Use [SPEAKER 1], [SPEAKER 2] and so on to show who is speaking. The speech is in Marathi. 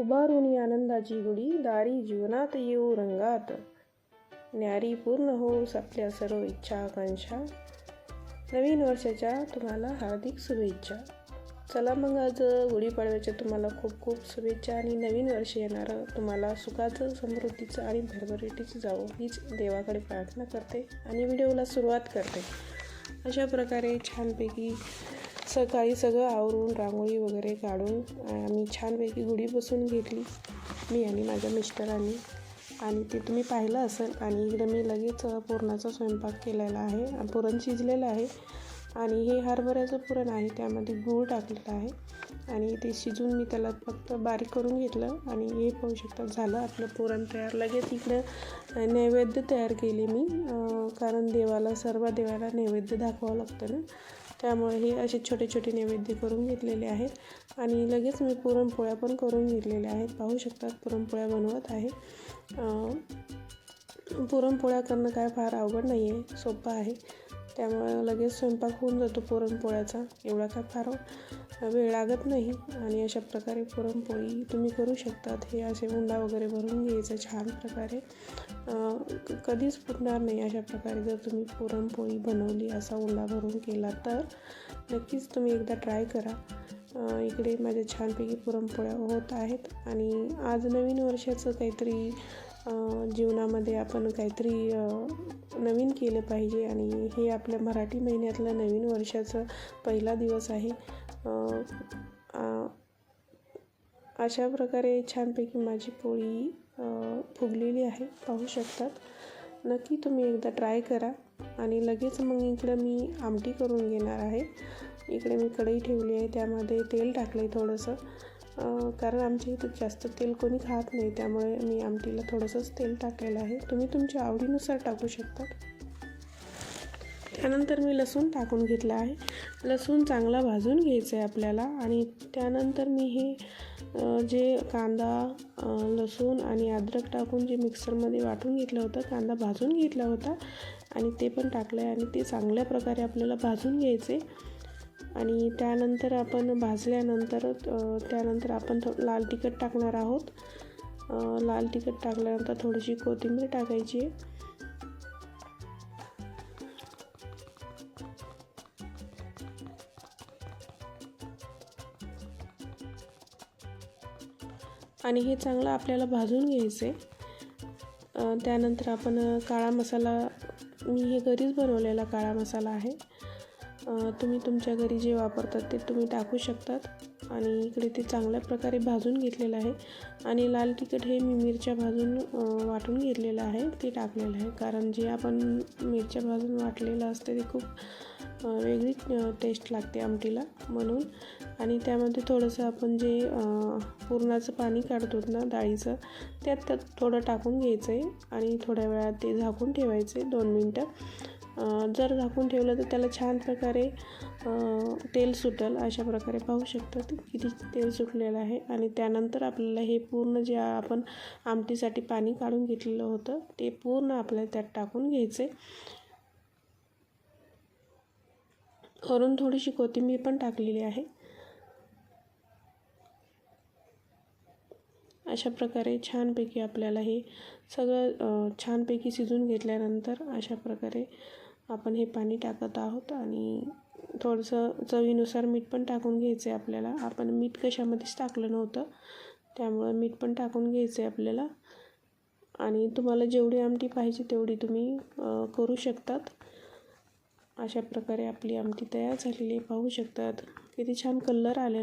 [SPEAKER 1] उभारून आनंदाची गुढी दारी जीवनात येऊ रंगात. न्यारी पूर्ण होऊस आपल्या सर्व इच्छा आकांक्षा. नवीन वर्षाच्या तुम्हाला हार्दिक शुभेच्छा. चला मग आज गुढीपाडव्याच्या तुम्हाला खूप खूप शुभेच्छा आणि नवीन वर्ष येणारं. तुम्हाला सुखाचं समृद्धीचं आणि भरभराटीचं जावं. हीच देवाकडे प्रार्थना करते आणि व्हिडिओला सुरुवात करते. अशा प्रकारे छानपैकी सकाळी सगळं आवरून रांगोळी वगैरे काढून आम्ही छानपैकी गुढी बसून घेतली मी आणि माझ्या मिस्टरांनी. आणि ते तुम्ही पाहिलं असेल आणि इकडे मी लगेच पुरणाचा स्वयंपाक केलेला आहे पुरण शिजलेलं आहे. आणि हे हरभऱ्याचं पुरण आहे त्यामध्ये गूळ टाकलेलं आहे. आणि ते शिजून मी त्याला फक्त बारीक करून घेतलं आणि हे पाहू शकता झालं आपलं पुरण तयार. लगेच इकडं नैवेद्य तयार केले मी कारण देवाला सर्व देवाला नैवेद्य दाखवावं लागतं ना. त्यामुळे हे असे छोटे छोटे नैवेद्य करून घेतलेले आहेत. आणि लगेच मी पुरणपोळ्या पण करून घेतलेल्या आहेत. पाहू शकतात पुरणपोळ्या बनवत आहे. पुरणपोळ्या करणं काय फार अवघड नाही आहे सोपं आहे. त्यामुळे लगेच स्वयंपाक होऊन जातो पुरणपोळ्याचा. एवढा काय फार वेळ लागत नाही आणि अशा प्रकारे पुरणपोळी तुम्ही करू शकतात. हे असे उंडा वगैरे भरून घ्यायचं छान प्रकारे. कधीच फुटणार नाही अशा प्रकारे जर तुम्ही पुरणपोळी बनवली असा उंडा भरून केला तर. नक्कीच तुम्ही एकदा ट्राय करा. इकडे माझ्या छानपैकी पुरणपोळ्या होत आहेत आणि आज नवीन वर्षाचं काहीतरी जीवनामध्ये आपण काहीतरी नवीन केलं पाहिजे आणि हे आपल्या मराठी महिन्यातलं नवीन वर्षाचं पहिला दिवस आहे. अशा प्रकारे छानपैकी माझी पोळी फुगलेली आहे. पाहू शकतात. नक्की तुम्ही एकदा ट्राय करा आणि लगेच मग इकडं मी आमटी करून घेणार आहे. इकडे मी कढई ठेवली आहे त्यामध्ये तेल टाकलं आहे थोडंसं. कारण आमच्या इथं जास्त तेल कोणी खात नाही त्यामुळे मी आमटीला थोडंसंच तेल टाकलेलं आहे. तुम्ही तुमच्या आवडीनुसार टाकू शकता. त्यानंतर मी लसूण टाकून घेतला आहे. लसूण चांगला भाजून घ्यायचं आहे आपल्याला आणि त्यानंतर मी हे जे कांदा लसूण आणि अद्रक टाकून जे मिक्सरमध्ये वाटून घेतलं होतं कांदा भाजून घेतला होता आणि ते पण टाकलं आहे आणि ते चांगल्या प्रकारे आपल्याला भाजून घ्यायचे. आणि त्यानंतर आपण भाजल्यानंतर त्यानंतर आपण थो लाल तिखट टाकणार आहोत. लाल तिखट टाकल्यानंतर थोडीशी कोथिंबीर टाकायची. आहे आणि हे चांगलं आपल्याला भाजून घ्यायचं. आहे त्यानंतर आपण काळा मसाला मी हे घरीच बनवलेला काळा मसाला आहे. तुम्ही तुमच्या घरी जे वापरतात ते तुम्ही टाकू शकतात. आणि इकडे ते चांगल्या प्रकारे भाजून घेतलेलं आहे. आणि लाल तिखट हे मी मिरच्या भाजून वाटून घेतलेलं आहे. ते टाकलेलं आहे. कारण जे आपण मिरच्या भाजून वाटलेलं असते ते खूप वेगळी टेस्ट लागते आमटीला म्हणून. आणि त्यामध्ये थोडंसं आपण जे पुरणाचं पाणी काढतो ना डाळीचं त्यात त्यात थोडं टाकून घ्यायचं आहे आणि थोड्या वेळात ते झाकून ठेवायचं आहे दोन मिनटं. जर झाकून ठेवलं तर त्याला छान प्रकारे तेल सुटेल. अशा प्रकारे पाहू शकतात किती तेल सुटलेलं आहे. आणि त्यानंतर आपल्याला हे पूर्ण जे आपण आमटीसाठी पाणी काढून घेतलेलं होतं ते पूर्ण आपल्याला त्यात टाकून घ्यायचे. वरून थोडीशी कोथिंबीर पण टाकलेली आहे. अशा प्रकारे छानपैकी आपल्याला हे सगळं छानपैकी शिजून घेतल्यानंतर अशा प्रकारे आपण हे पाणी टाकत आहोत आणि थोडंसं चवीनुसार मीठ पण टाकून घ्यायचं आहे आपल्याला. आपण मीठ कशामध्येच टाकलं नव्हतं त्यामुळं मीठ पण टाकून घ्यायचं आहे आपल्याला. आणि तुम्हाला जेवढी आमटी पाहिजे तेवढी तुम्ही करू शकतात. अशा प्रकारे आपली आमटी तयार झालेली पाहू शकतात किती छान कलर आलेला